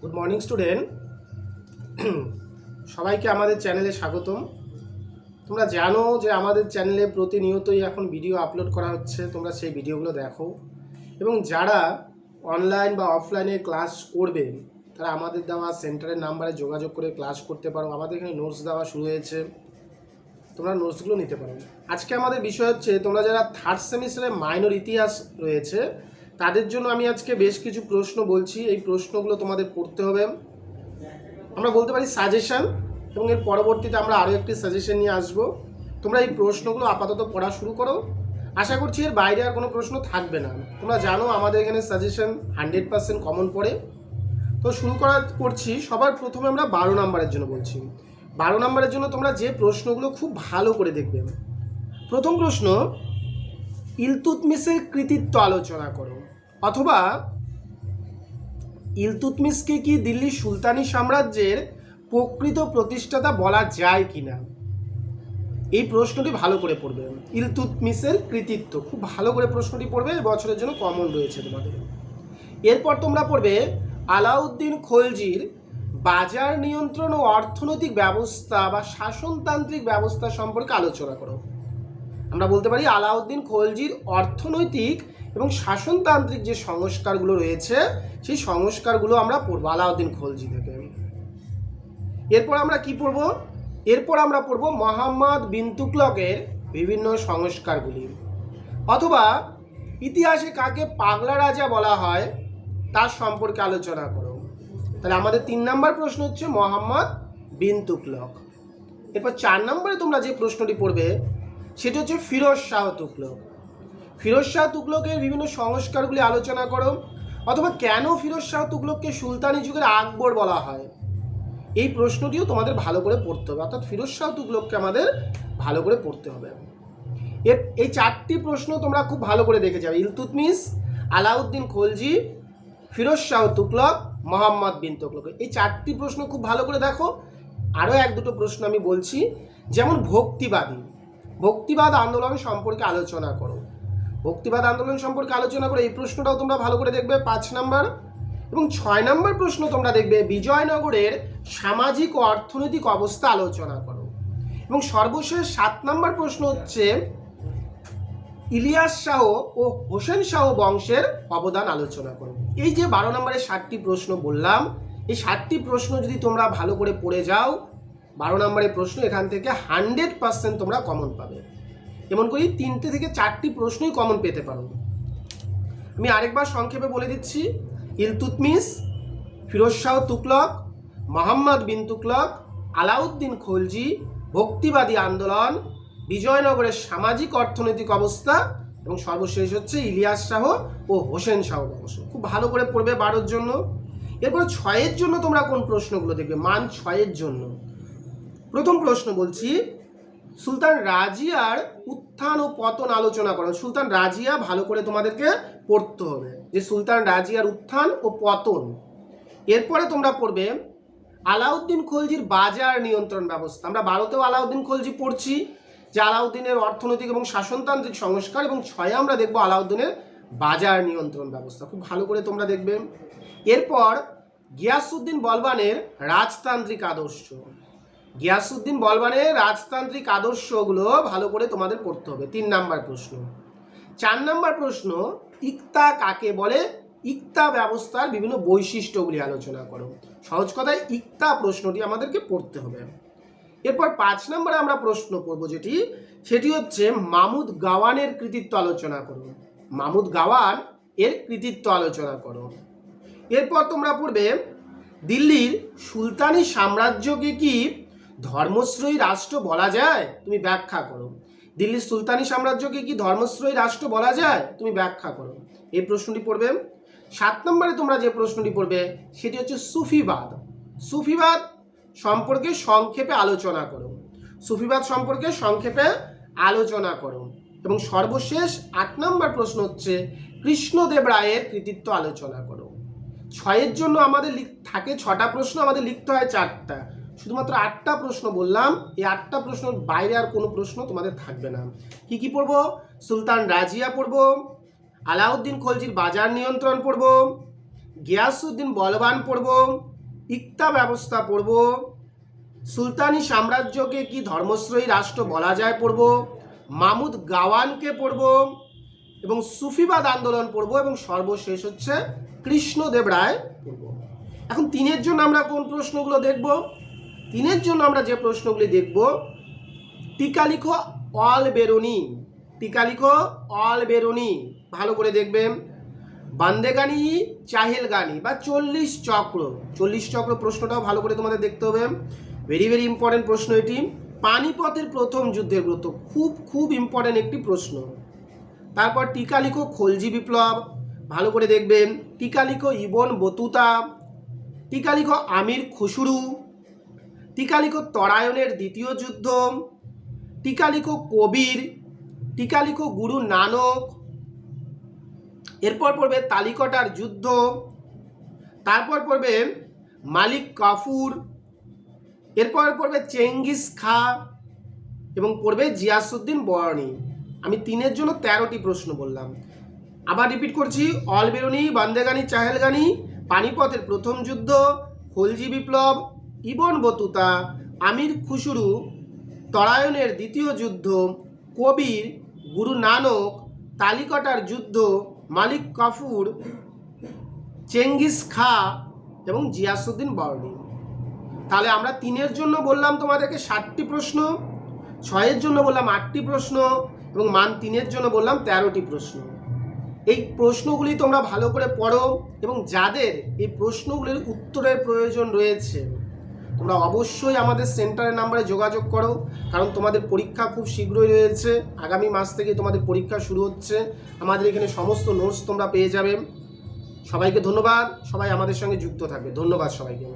Good morning student সবাইকে আমাদের চ্যানেলে স্বাগতম। তোমরা জানো যে আমাদের চ্যানেলে প্রতিনিয়তই এখন ভিডিও আপলোড করা হচ্ছে। তোমরা সেই ভিডিওগুলো দেখো। এবং যারা অনলাইন বা অফলাইনে ক্লাস করবে, তারা আমাদের দেওয়া সেন্টারের নাম্বারে যোগাযোগ করে ক্লাস করতে পারো। আমাদের এখানে নোটস দেওয়া শুরু হয়েছে। তোমরা নোটসগুলো নিতে পারো। আজকে আমাদের বিষয় হচ্ছে, তোমরা যারা থার্ড সেমিস্টারে মাইনর ইতিহাস রয়েছে তাদের জন্য আমি আজকে বেশ কিছু প্রশ্ন বলছি। এই প্রশ্নগুলো তোমাদের পড়তে হবে। আমরা বলতে পারি সাজেশান এবং এর পরবর্তীতে আমরা আরও একটি সাজেশন নিয়ে আসব। তোমরা এই প্রশ্নগুলো আপাতত পড়া শুরু করো। আশা করছি এর বাইরে আর কোনো প্রশ্ন থাকবে না। তোমরা জানো আমাদের এখানে সাজেশন হান্ড্রেড পার্সেন্ট কমন পড়ে। তো শুরু করা করছি, সবার প্রথমে আমরা বারো নম্বরের জন্য বলছি। বারো নম্বরের জন্য তোমরা যে প্রশ্নগুলো খুব ভালো করে দেখবে। প্রথম প্রশ্ন ইলতুতমিসের কৃতিত্ব আলোচনা করো। অথবা ইলতুতমিসকে কি দিল্লি সুলতানি সাম্রাজ্যের প্রকৃত প্রতিষ্ঠাতা বলা যায় কিনা? এই প্রশ্নটি ভালো করে পড়বে। ইলতুতমিসের কৃতিত্ব, খুব ভালো করে প্রশ্নটি পড়বে বছরের জন্য কমন রয়েছে তোমাদের। এরপর তোমরা পড়বে আলাউদ্দিন খলজির বাজার নিয়ন্ত্রণ ও অর্থনৈতিক ব্যবস্থা বা শাসনতান্ত্রিক ব্যবস্থা সম্পর্কে আলোচনা করো। আমরা বলতে পারি আলাউদ্দিন খলজির অর্থনৈতিক এবং শাসনতান্ত্রিক যে সংস্কারগুলো রয়েছে, সেই সংস্কারগুলো আমরা পড়ব আলাউদ্দিন খলজি থেকে। এরপর আমরা কি পড়ব? এরপর আমরা পড়ব মোহাম্মদ বিন তুগলকের বিভিন্ন সংস্কারগুলি। অথবা ইতিহাসে কাকে পাগলা রাজা বলা হয়, তার সম্পর্কে আলোচনা করো। তাহলে আমাদের তিন নম্বর প্রশ্ন হচ্ছে মোহাম্মদ বিন তুগলক। এরপর চার নম্বরে তোমরা যে প্রশ্নটি পড়বে, সেটা হচ্ছে ফিরোজ শাহ তুগলক। ফিরোজ শাহ তুগলকের বিভিন্ন সংস্কারগুলি আলোচনা করো, অথবা কেন ফিরোজ শাহ তুগলককে সুলতানি যুগের আকবর বলা হয়? এই প্রশ্নটিও তোমাদের ভালো করে পড়তে হবে, অর্থাৎ ফিরোজ শাহ তুগলককে আমাদের ভালো করে পড়তে হবে। এর, এই চারটি প্রশ্ন তোমরা খুব ভালো করে দেখে যাবে। ইলতুতমিস আলাউদ্দিন খলজি, ফিরোজ শাহ তুগলক, মোহাম্মদ বিন তুগলক। এই চারটি প্রশ্ন খুব ভালো করে দেখো। আরও এক দুটো প্রশ্ন আমি বলছি। যেমন ভক্তিবাদী, ভক্তিবাদ আন্দোলন সম্পর্কে আলোচনা করো। ভক্তিবাদ আন্দোলন সম্পর্কে আলোচনা করে এই প্রশ্নটাও তোমরা ভালো করে দেখবে, পাঁচ নাম্বার। এবং ছয় নম্বর প্রশ্ন তোমরা দেখবে, বিজয়নগরের সামাজিক ও অর্থনৈতিক অবস্থা আলোচনা করো। এবং সর্বশেষ সাত নম্বর প্রশ্ন হচ্ছে, ইলিয়াস শাহ ও হোসেন শাহ বংশের অবদান আলোচনা করো। এই যে বারো নম্বরের ষাটটি প্রশ্ন বললাম, এই ষাটটি প্রশ্ন যদি তোমরা ভালো করে পড়ে যাও, বারো নম্বরের প্রশ্ন এখান থেকে হান্ড্রেড পার্সেন্ট তোমরা কমন পাবে। এমন করি তিনটে থেকে চারটি প্রশ্নই কমন পেতে পারো। আমি আরেকবার সংক্ষেপে বলে দিচ্ছি ইলতুতমিস ফিরোজ শাহ তুকলক মোহাম্মদ বিন তুকলক আলাউদ্দিন খলজি, ভক্তিবাদী আন্দোলন, বিজয়নগরের সামাজিক অর্থনৈতিক অবস্থা এবং সর্বশেষ হচ্ছে ইলিয়াস শাহ ও হোসেন শাহ বংশ। খুব ভালো করে পড়বে বারোর জন্য। এরপর ছয়ের জন্য তোমরা কোন প্রশ্নগুলো দেখবে? মান ছয়ের জন্য। প্রথম প্রশ্ন বলছি সুলতান রাজিয়ার উত্থান ও পতন আলোচনা করো। সুলতান রাজিয়া ভালো করে তোমাদেরকে পড়তে হবে যে সুলতান রাজিয়ার উত্থান ও পতন। এরপরে তোমরা পড়বে আলাউদ্দিন খলজির বাজার নিয়ন্ত্রণ ব্যবস্থা। আমরা ভারতেও আলাউদ্দিন খলজি পড়ছি, যে আলাউদ্দিনের অর্থনৈতিক এবং শাসনতান্ত্রিক সংস্কার এবং ছয়ে আমরা দেখব আলাউদ্দিনের বাজার নিয়ন্ত্রণ ব্যবস্থা। খুব ভালো করে তোমরা দেখবে। এরপর গিয়াসুদ্দিন বলবানের রাজতান্ত্রিক আদর্শ। গিয়াসুদ্দিন বলবানের রাজতান্ত্রিক আদর্শগুলো ভালো করে তোমাদের পড়তে হবে। তিন নাম্বার প্রশ্ন। চার নাম্বার প্রশ্ন, ইকতা কাকে বলে? ইকতা ব্যবস্থার বিভিন্ন বৈশিষ্ট্যগুলি আলোচনা করো। সহজ কথায় ইকতা প্রশ্নটি আমাদেরকে পড়তে হবে। এরপর পাঁচ নম্বরে আমরা প্রশ্ন পড়ব যেটি, সেটি হচ্ছে মামুদ গাওয়ানের কৃতিত্ব আলোচনা করো। মামুদ গাওয়ান এর কৃতিত্ব আলোচনা করো। এরপর তোমরা পড়বে, দিল্লির সুলতানি সাম্রাজ্যকে কি ধর্মশ্রয়ী রাষ্ট্র বলা যায়? তুমি ব্যাখ্যা করো। দিল্লির সুলতানি সাম্রাজ্যকে কি ধর্মশ্রয়ী রাষ্ট্র বলা যায়? তুমি ব্যাখ্যা করো। এই প্রশ্নটি পড়বে। সাত নম্বরে তোমরা যে প্রশ্নটি পড়বে, সেটি হচ্ছে সুফিবাদ। সুফিবাদ সম্পর্কে সংক্ষেপে আলোচনা করো। সুফিবাদ সম্পর্কে সংক্ষেপে আলোচনা করো। এবং সর্বশেষ আট নম্বর প্রশ্ন হচ্ছে, কৃষ্ণদেব রায়ের কৃতিত্ব আলোচনা করো। ছয়ের জন্য আমাদের থাকে ছটা প্রশ্ন, আমাদের লিখতে হয় চারটা। শুধুমাত্র আটটা প্রশ্ন বললাম, এই আটটা প্রশ্নের বাইরে আর কোনো প্রশ্ন তোমাদের থাকবে না। কি কি পড়ব? সুলতান রাজিয়া পড়ব, আলাউদ্দিন খলজির বাজার নিয়ন্ত্রণ পড়ব গিয়াসুদ্দিন বলবান পড়ব, ইকতা ব্যবস্থা পড়ব, সুলতানি সাম্রাজ্যকে কি ধর্মশ্রয়ী রাষ্ট্র বলা যায় পড়ব, মামুদ গাওয়ানকে পড়ব এবং সুফিবাদ আন্দোলন পড়ব এবং সর্বশেষ হচ্ছে কৃষ্ণদেব রায় পড়ব। এখন তিনের জন্য আমরা কোন প্রশ্নগুলো দেখব? তিনের জন্য আমরা যে প্রশ্নগুলি দেখব, টিকা লিখো অল বেরোনি। টিকা লিখো অল বেরোনি। ভালো করে দেখবেন। বান্দেগানি চাহেল গানি বা চল্লিশ চক্র। চল্লিশ চক্র প্রশ্নটাও ভালো করে তোমাদের দেখতে হবে। ভেরি ভেরি ইম্পর্টেন্ট প্রশ্ন এটি। পানিপথের প্রথম যুদ্ধের গুরুত্ব। খুব খুব ইম্পর্টেন্ট একটি প্রশ্ন। তারপর টিকা লিখো খলজি বিপ্লব। ভালো করে দেখবেন। টিকা লিখো ইবন বতুতা। টিকা লিখো আমির খুসরু টিকা লিখো তরায়নের দ্বিতীয় যুদ্ধ টিকা লিখো কবির টিকা লিখো গুরু নানক, এরপর পড়বে তালিকটার যুদ্ধ, তারপর পড়বে মালিক কাফুর, এরপর পড়বে চেঙ্গিস খা এবং পড়বে জিয়াসুদ্দিন বরণী। আমি তিনের জন্য তেরোটি প্রশ্ন বললাম। আবার রিপিট করছি অলবেরুনি বান্দেগানি, চাহেলগানি, পানিপথের প্রথম যুদ্ধ, খলজি বিপ্লব ইবন বতুতা, আমির খুসরু তরায়নের দ্বিতীয় যুদ্ধ, কবির, গুরু নানক, তালিকটার যুদ্ধ, মালিক কাফুর, চেঙ্গিস খা এবং জিয়াসুদ্দিন বর্ণী তাহলে আমরা তিনের জন্য বললাম তোমাদেরকে ষাটটি প্রশ্ন, ছয়ের জন্য বললাম আটটি প্রশ্ন এবং মান তিনের জন্য বললাম তেরোটি প্রশ্ন। এই প্রশ্নগুলি তোমরা ভালো করে পড়ো এবং যাদের এই প্রশ্নগুলির উত্তরের প্রয়োজন রয়েছে তোমরা অবশ্যই আমাদের সেন্টারের নাম্বারে যোগাযোগ করো, কারণ তোমাদের পরীক্ষা খুব শীঘ্রই রয়েছে। আগামী মাস থেকে তোমাদের পরীক্ষা শুরু হচ্ছে। আমাদের এখানে সমস্ত নোটস তোমরা পেয়ে যাবে। সবাইকে ধন্যবাদ। সবাই আমাদের সঙ্গে যুক্ত থাকবে। ধন্যবাদ সবাইকে।